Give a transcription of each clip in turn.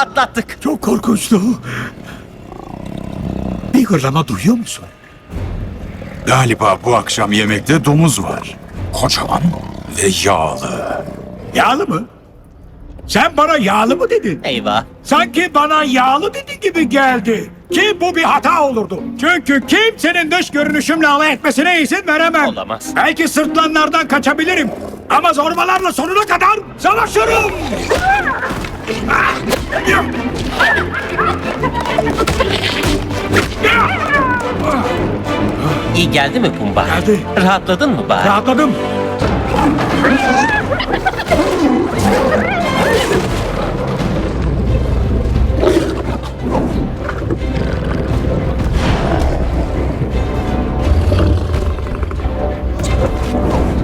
atlattık. Çok korkunçtu. Bir hırlama duyuyor musun? Galiba bu akşam yemekte domuz var. Kocaman ve yağlı. Yağlı mı? Sen bana yağlı mı dedin? Eyvah. Sanki bana yağlı dedi gibi geldi. Ki bu bir hata olurdu. Çünkü kimsenin dış görünüşümle alay etmesine izin veremem. Olamaz. Belki sırtlanlardan kaçabilirim. Ama zorbalarla sonuna kadar savaşırım. İyi geldi mi Pumba? Geldi. Rahatladın mı bari? Rahatladım.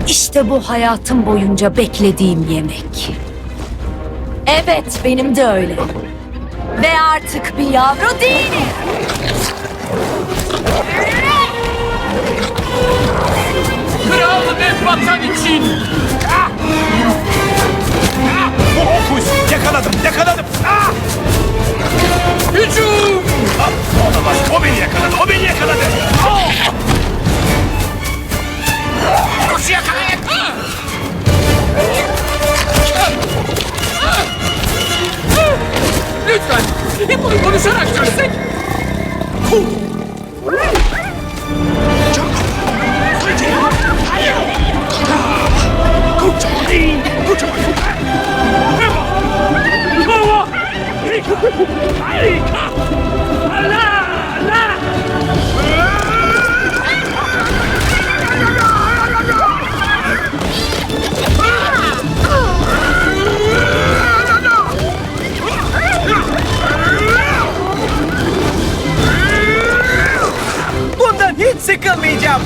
İşte bu hayatım boyunca beklediğim yemek. Evet, benim de öyle. Ve artık bir yavru değilim. Kral ve vatan için. Bu Opus! Yakaladım, yakaladım! Ah! Hücum! Olamaz, o beni yakaladı, o beni yakaladı! Kuşu yakalayın. Lütfen. Konuşarak çözsek. Hiç sıkılmayacağım.